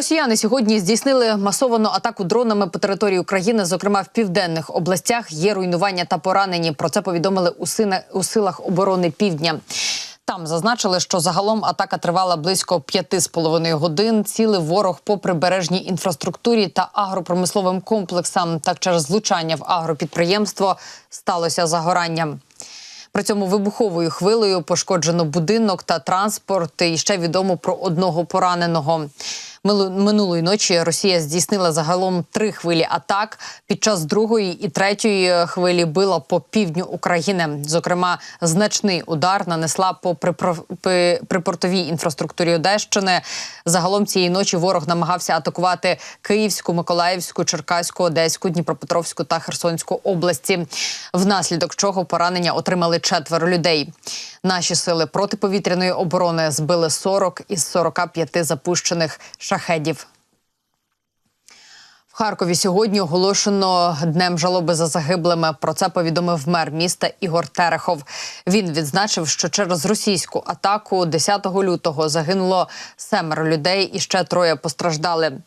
Росіяни сьогодні здійснили масовану атаку дронами по території України, зокрема в південних областях. Є руйнування та поранені. Про це повідомили у, сина, у силах оборони Півдня. Там зазначили, що загалом атака тривала близько п'яти з половиною годин. Цілий ворог по прибережній інфраструктурі та агропромисловим комплексам. Так через влучання в агропідприємство сталося загорання. При цьому вибуховою хвилею пошкоджено будинок та транспорт. І ще відомо про одного пораненого. Минулої ночі Росія здійснила загалом три хвилі атак. Під час другої і третьої хвилі била по півдню України. Зокрема, значний удар нанесла по припортовій інфраструктурі Одещини. Загалом цієї ночі ворог намагався атакувати Київську, Миколаївську, Черкаську, Одеську, Дніпропетровську та Херсонську області. Внаслідок чого поранення отримали четверо людей. Наші сили протиповітряної оборони збили 40 із 45 запущених шахедів. В Харкові сьогодні оголошено днем жалоби за загиблими. Про це повідомив мер міста Ігор Терехов. Він відзначив, що через російську атаку 10 лютого загинуло семеро людей і ще троє постраждали.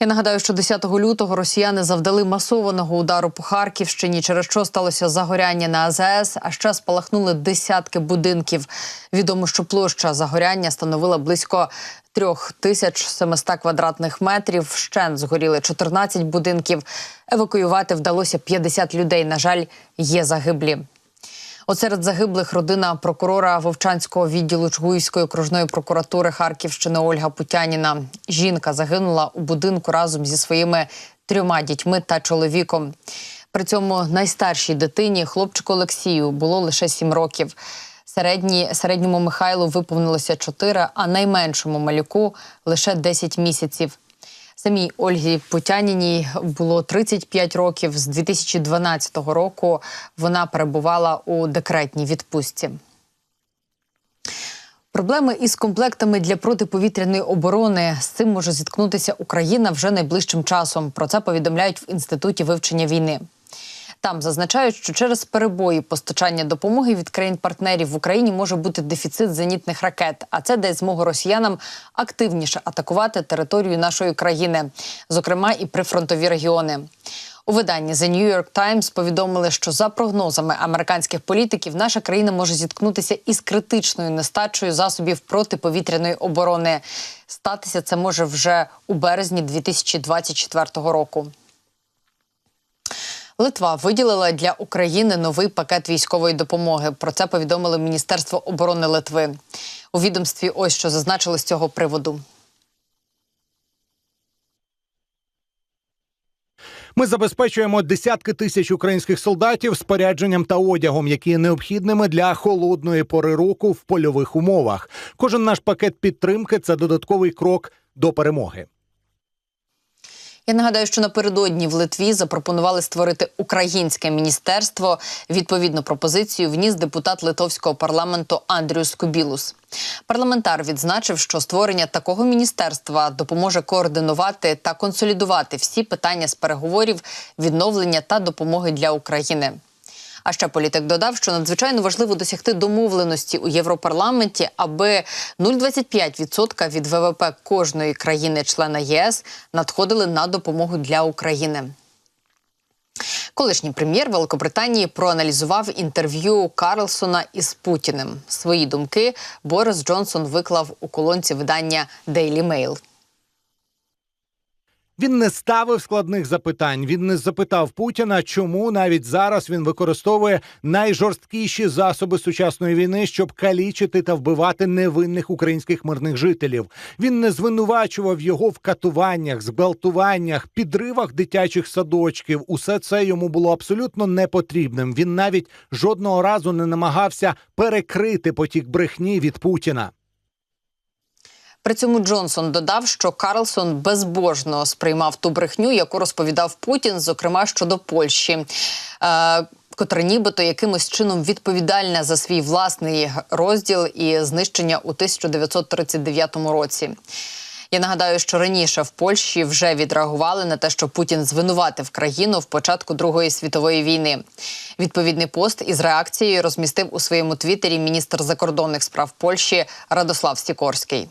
Я нагадаю, що 10 лютого росіяни завдали масованого удару по Харківщині, через що сталося загоряння на АЗС, а ще спалахнули десятки будинків. Відомо, що площа загоряння становила близько 3700 квадратних метрів. Вщент згоріли 14 будинків. Евакуювати вдалося 50 людей. На жаль, є загиблі. От серед загиблих родина прокурора Вовчанського відділу Чугуївської окружної прокуратури Харківщини Ольга Путяніна. Жінка загинула у будинку разом зі своїми трьома дітьми та чоловіком. При цьому найстаршій дитині, хлопчику Олексію, було лише сім років. Середні, середньому Михайлу виповнилося 4, а найменшому малюку лише 10 місяців. Самій Ольгі Путяніній було 35 років. З 2012 року вона перебувала у декретній відпустці. Проблеми із комплектами для протиповітряної оборони з цим може зіткнутися Україна вже найближчим часом. Про це повідомляють в інституті вивчення війни. Там зазначають, що через перебої постачання допомоги від країн-партнерів в Україні може бути дефіцит зенітних ракет, а це дасть змогу росіянам активніше атакувати територію нашої країни, зокрема і прифронтові регіони. У виданні The New York Times повідомили, що за прогнозами американських політиків наша країна може зіткнутися із критичною нестачею засобів протиповітряної оборони. Статися це може вже у березні 2024 року. Литва виділила для України новий пакет військової допомоги. Про це повідомили Міністерство оборони Литви. У відомстві ось що зазначили з цього приводу. Ми забезпечуємо десятки тисяч українських солдатів спорядженням та одягом, які необхідними для холодної пори року в польових умовах. Кожен наш пакет підтримки це додатковий крок до перемоги. Я нагадаю, що напередодні в Литві запропонували створити українське міністерство. Відповідну пропозицію вніс депутат литовського парламенту Андріус Кубілус. Парламентар відзначив, що створення такого міністерства допоможе координувати та консолідувати всі питання з переговорів, відновлення та допомоги для України. А ще політик додав, що надзвичайно важливо досягти домовленості у Європарламенті, аби 0,25% від ВВП кожної країни-члена ЄС надходили на допомогу для України. Колишній прем'єр Великобританії проаналізував інтерв'ю Карлсона із Путіним. Свої думки Борис Джонсон виклав у колонці видання Daily Mail. Він не ставив складних запитань. Він не запитав Путіна, чому навіть зараз він використовує найжорсткіші засоби сучасної війни, щоб калічити та вбивати невинних українських мирних жителів. Він не звинувачував його в катуваннях, зґвалтуваннях, підривах дитячих садочків. Усе це йому було абсолютно непотрібним. Він навіть жодного разу не намагався перекрити потік брехні від Путіна. При цьому Джонсон додав, що Карлсон безбожно сприймав ту брехню, яку розповідав Путін, зокрема щодо Польщі. Е, Котра нібито якимось чином відповідальна за свій власний розділ і знищення у 1939 році. Я нагадаю, що раніше в Польщі вже відреагували на те, що Путін звинуватив країну в початку Другої світової війни. Відповідний пост із реакцією розмістив у своєму твіттері міністр закордонних справ Польщі Радослав Сікорський.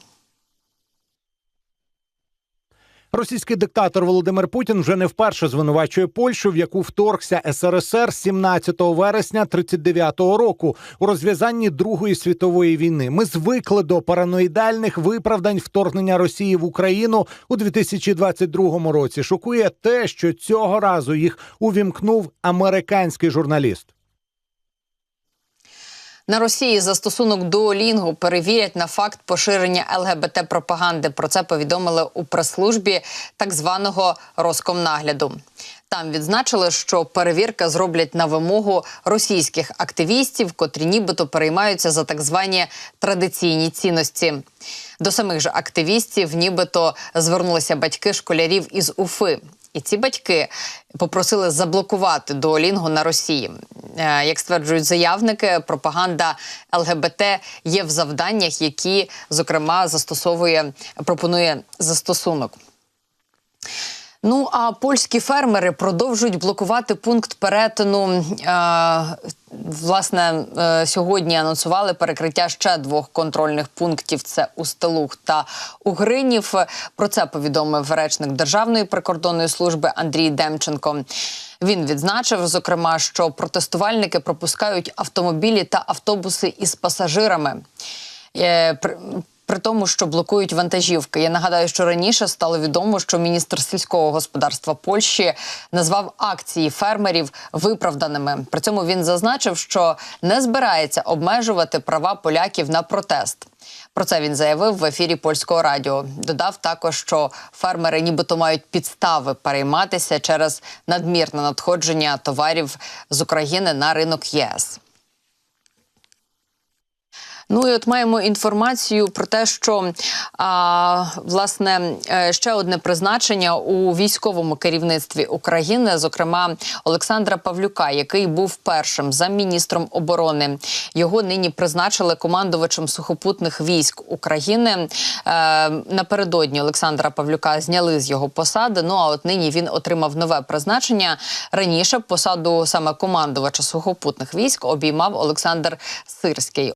Російський диктатор Володимир Путін вже не вперше звинувачує Польщу, в яку вторгся СРСР 17 вересня 39-го року у розв'язанні Другої світової війни. Ми звикли до параноїдальних виправдань вторгнення Росії в Україну у 2022 році. Шокує те, що цього разу їх увімкнув американський журналіст. На Росії застосунок Duolingo перевірять на факт поширення ЛГБТ пропаганди. Про це повідомили у прес-службі так званого Роскомнагляду. Там відзначили, що перевірка зроблять на вимогу російських активістів, котрі нібито переймаються за так звані традиційні цінності. До самих же активістів, нібито звернулися батьки школярів із Уфи. І ці батьки попросили заблокувати Дуолінго на Росії. Е, Як стверджують заявники, пропаганда ЛГБТ є в завданнях, які зокрема застосовує пропонує застосунок. Ну а польські фермери продовжують блокувати пункт перетину. Е, власне, е, сьогодні анонсували перекриття ще двох контрольних пунктів: це Устелух та Угринів. Про це повідомив речник Державної прикордонної служби Андрій Демченко. Він відзначив, зокрема, що протестувальники пропускають автомобілі та автобуси із пасажирами. При тому, що блокують вантажівки. Я нагадаю, що раніше стало відомо, що міністр сільського господарства Польщі назвав акції фермерів виправданими. При цьому він зазначив, що не збирається обмежувати права поляків на протест. Про це він заявив в ефірі польського радіо. Додав також, що фермери нібито мають підстави перейматися через надмірне надходження товарів з України на ринок ЄС. Ну і от маємо інформацію про те, що а, власне е, ще одне призначення у військовому керівництві України, зокрема Олександра Павлюка, який був першим замміністром оборони. Його нині призначили командувачем сухопутних військ України. Е, напередодні Олександра Павлюка зняли з його посади. Ну а от нині він отримав нове призначення. Раніше посаду саме командувача сухопутних військ обіймав Олександр Сирський.